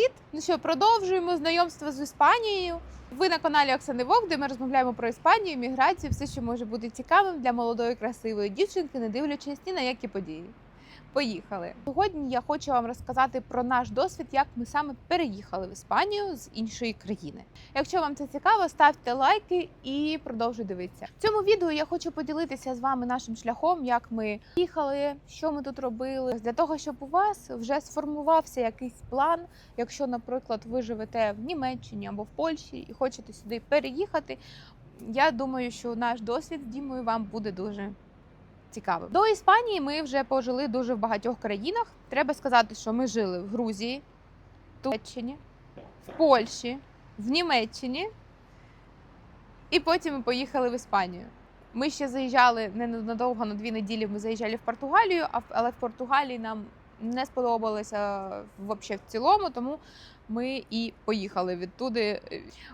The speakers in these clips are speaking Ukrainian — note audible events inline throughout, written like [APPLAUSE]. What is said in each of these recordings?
привіт! Ну що, продовжуємо знайомство з Іспанією. Ви на каналі Оксани Вовк, де ми розмовляємо про Іспанію, міграцію, все, що може бути цікавим для молодої красивої дівчинки, не дивлячись ні на які події. Поїхали. Сьогодні я хочу вам розказати про наш досвід, як ми саме переїхали в Іспанію з іншої країни. Якщо вам це цікаво, ставте лайки і продовжуй дивитися. В цьому відео я хочу поділитися з вами нашим шляхом, як ми їхали, що ми тут робили, для того, щоб у вас вже сформувався якийсь план. Якщо, наприклад, ви живете в Німеччині або в Польщі і хочете сюди переїхати. Я думаю, що наш досвід з Дімою вам буде дуже цікавим. До Іспанії ми вже пожили дуже в багатьох країнах. Треба сказати, що ми жили в Грузії, Туреччині, в Польщі, в Німеччині, і потім ми поїхали в Іспанію. Ми ще заїжджали ненадовго на дві неділі. Ми заїжджали в Португалію, але в Португалії нам не сподобалося взагалі в цілому, тому ми і поїхали відтуди.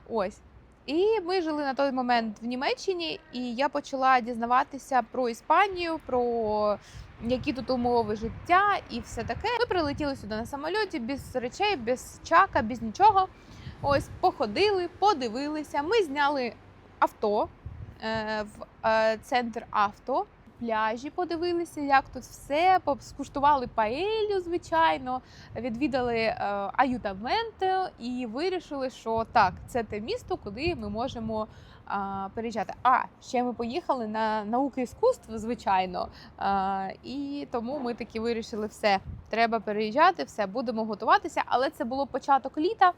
Ось. І ми жили на той момент в Німеччині, і я почала дізнаватися про Іспанію, про які тут умови життя і все таке. Ми прилетіли сюди на самольоті без речей, без чака, без нічого. Ось походили, подивилися. Ми зняли авто е, в е, центр авто. Пляжі подивилися, як тут все, скуштували паелю, звичайно, відвідали е, аютаменто і вирішили, що так, це те місто, куди ми можемо а, переїжджати. А ще ми поїхали на науки іскусств, звичайно. А, і тому ми таки вирішили все. Треба переїжджати, все будемо готуватися. Але це було початок літа,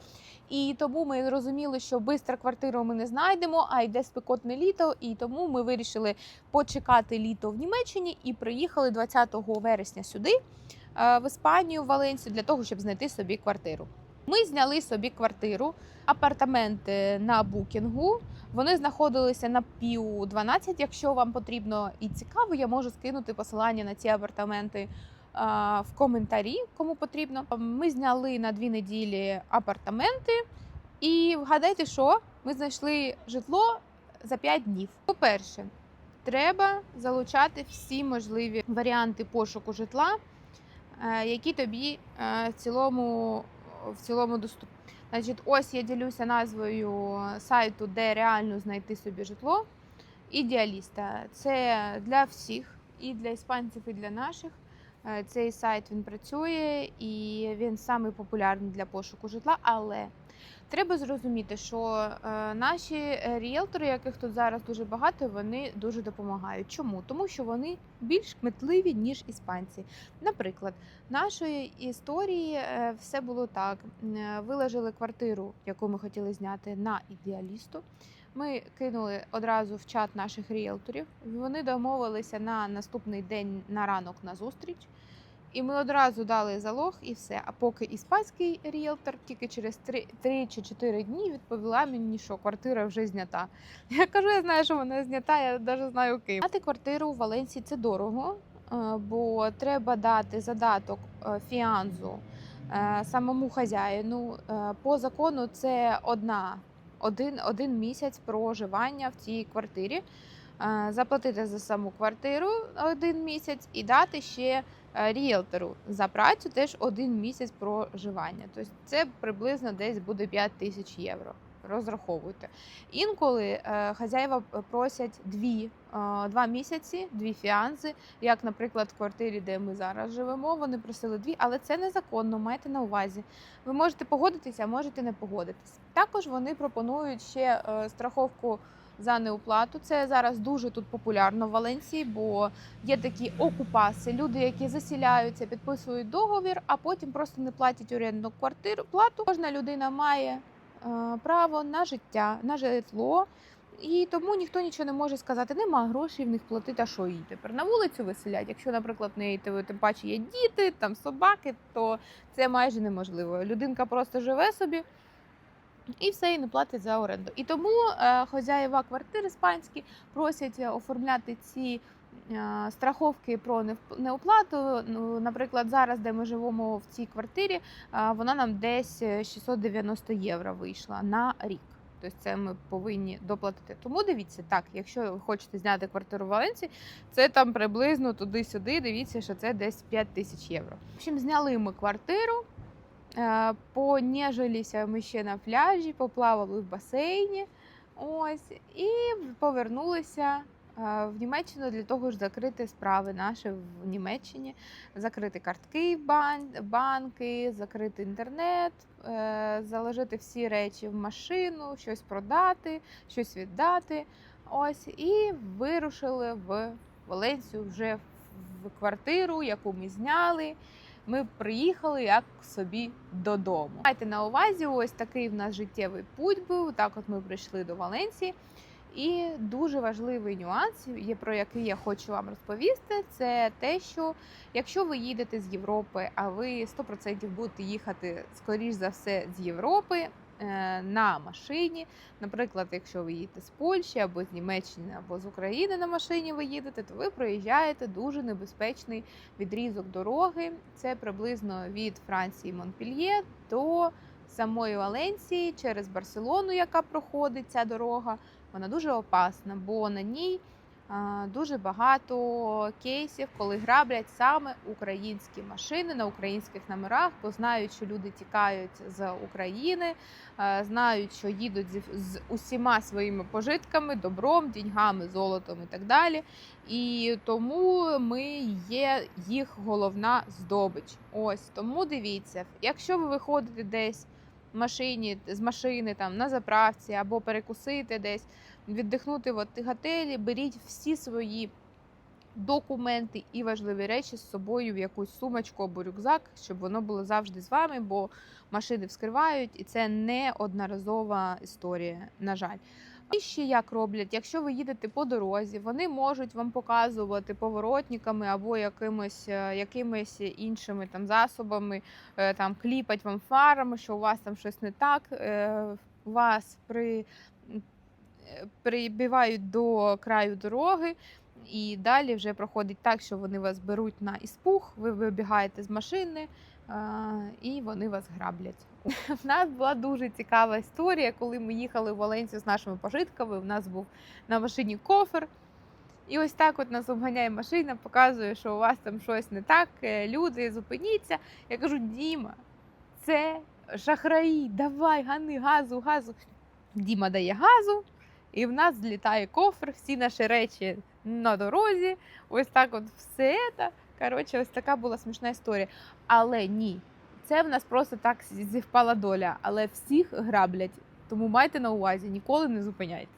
і тому ми зрозуміли, що швидко квартиру ми не знайдемо, а йде спекотне літо. І тому ми вирішили почекати літо в Німеччині і приїхали 20 вересня сюди, е, в Іспанію, в Валенсію, для того, щоб знайти собі квартиру. Ми зняли собі квартиру, апартаменти на букінгу. Вони знаходилися на пів 12. Якщо вам потрібно і цікаво, я можу скинути посилання на ці апартаменти в коментарі, кому потрібно. Ми зняли на дві неділі апартаменти, і вгадайте, що ми знайшли житло за 5 днів. По-перше, треба залучати всі можливі варіанти пошуку житла, е, які тобі е, в цілому, в цілому доступні. Значить, ось я ділюся назвою сайту, де реально знайти собі житло. Ідеаліста. Це для всіх, і для іспанців, і для наших. Е, Цей сайт він працює і він самий популярний для пошуку житла. Але треба зрозуміти, що е, наші е, ріелтори, яких тут зараз дуже багато, вони дуже допомагають. Чому? Тому що вони більш кметливі, ніж іспанці. Наприклад, нашої історії е, все було так: виложили квартиру, яку ми хотіли зняти на ідеалісту. Ми кинули одразу в чат наших ріелторів. Вони домовилися на наступний день на ранок на зустріч. І ми одразу дали залог і все. А поки іспанський ріелтор тільки через 3, 3 чи 4 дні відповіла мені, що квартира вже знята. [LAUGHS] Я кажу, я знаю, що вона знята, я навіть знаю ким. Мати квартиру в Валенсії це дорого, е, бо треба дати задаток е, фіанзу е, самому хазяїну. По закону це одна, один, один місяць проживання в цій квартирі. Е, Заплатити за саму квартиру один місяць і дати ще е, ріелтору за працю теж один місяць проживання. Тобто це приблизно десь буде 5 тисяч євро. Розраховуйте. Інколи е, хазяїва просять дві, два місяці, дві фіанзи. Як, наприклад, в квартирі, де ми зараз живемо, вони просили дві, але це незаконно, майте на увазі. Ви можете погодитися, а можете не погодитися. Також вони пропонують ще страховку за неуплату. Це зараз дуже тут популярно в Валенції, бо є такі окупаси, люди, які засіляються, підписують договір, а потім просто не платять орендну квартиру. Плату кожна людина має е, право на життя, на житло. І тому ніхто нічого не може сказати, нема грошей в них платити, а що їй тепер на вулицю виселять. Якщо, наприклад, в неї тим паче є діти, там собаки, то це майже неможливо. Людинка просто живе собі і все і не платить за оренду. І тому е, хазяїва квартир іспанські просять е, оформляти ці е, страховки про неоплату. Ну, наприклад, зараз, де ми живемо в цій квартирі, вона нам десь е, 690 євро вийшла на рік. Тобто це ми повинні доплатити. Тому дивіться, так, якщо ви хочете зняти квартиру в Валенції, це там приблизно туди-сюди. Дивіться, що це десь 5 тисяч євро. В общем, зняли ми квартиру. Е, Поніжилися ми ще на пляжі, поплавали в басейні. Ось, і повернулися е, в Німеччину для того ж закрити справи наші в Німеччині, закрити картки банки, закрити інтернет, е, заложити всі речі в машину, щось продати, щось віддати. Ось, і вирушили в Валенсію вже в квартиру, яку ми зняли. Ми приїхали як собі додому. Майте на увазі, ось такий в нас життєвий путь був. Так, от ми прийшли до Валенції. І дуже важливий нюанс, про який я хочу вам розповісти, це те, що якщо ви їдете з Європи, а ви 100% будете їхати скоріш за все з Європи на машині. Наприклад, якщо ви їдете з Польщі або з Німеччини, або з України на машині ви їдете, то ви проїжджаєте дуже небезпечний відрізок дороги. Це приблизно від Франції Монпельє до самої Валенції через Барселону, яка проходить ця дорога. Вона дуже опасна, бо на ній дуже багато кейсів, коли граблять саме українські машини на українських номерах, бо знають, що люди тікають з України, е, знають, що їдуть з усіма своїми пожитками, добром, діньгами, золотом і так далі. І тому ми є їх головна здобич. Ось тому дивіться, якщо ви виходите десь машині з машини там на заправці або перекусити десь, віддихнути в готелі, беріть всі свої документи і важливі речі з собою в якусь сумочку або рюкзак, щоб воно було завжди з вами, бо машини вскривають, і це не одноразова історія, на жаль. І ще як роблять, якщо ви їдете по дорозі, вони можуть вам показувати поворотниками або якимось, е, якимись іншими там засобами, е, там кліпать вам фарами, що у вас там щось не так. е, Вас при, прибивають до краю дороги. І далі вже проходить так, що вони вас беруть на іспух, ви вибігаєте з машини, і вони вас граблять. [LAUGHS] В нас була дуже цікава історія, коли ми їхали в Валенсію з нашими пожитками. У нас був на машині кофер. І ось так от нас обганяє машина, показує, що у вас там щось не так. е, Люди, зупиніться. Я кажу, Діма, це шахраї, давай, гани газу, газу. Діма дає газу, і в нас злітає кофр, всі наші речі на дорозі. Ось так от все це. Коротше, ось така була смішна історія. Але ні, це в нас просто так зівпала доля. Але всіх граблять. Тому майте на увазі, ніколи не зупиняйтеся.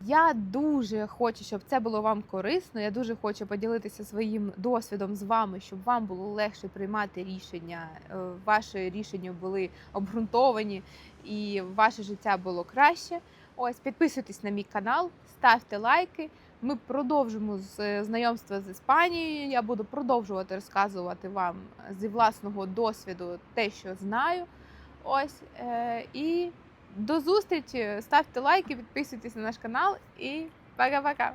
Я дуже хочу, щоб це було вам корисно. Я дуже хочу поділитися своїм досвідом з вами, щоб вам було легше приймати рішення. е, Ваші рішення були обґрунтовані і ваше життя було краще. Ось підписуйтесь на мій канал, ставте лайки. Ми продовжимо з знайомства з Іспанією. Я буду продовжувати розказувати вам зі власного досвіду те, що знаю. Ось е, і до зустрічі. Ставте лайки, підписуйтесь на наш канал і пока-пока!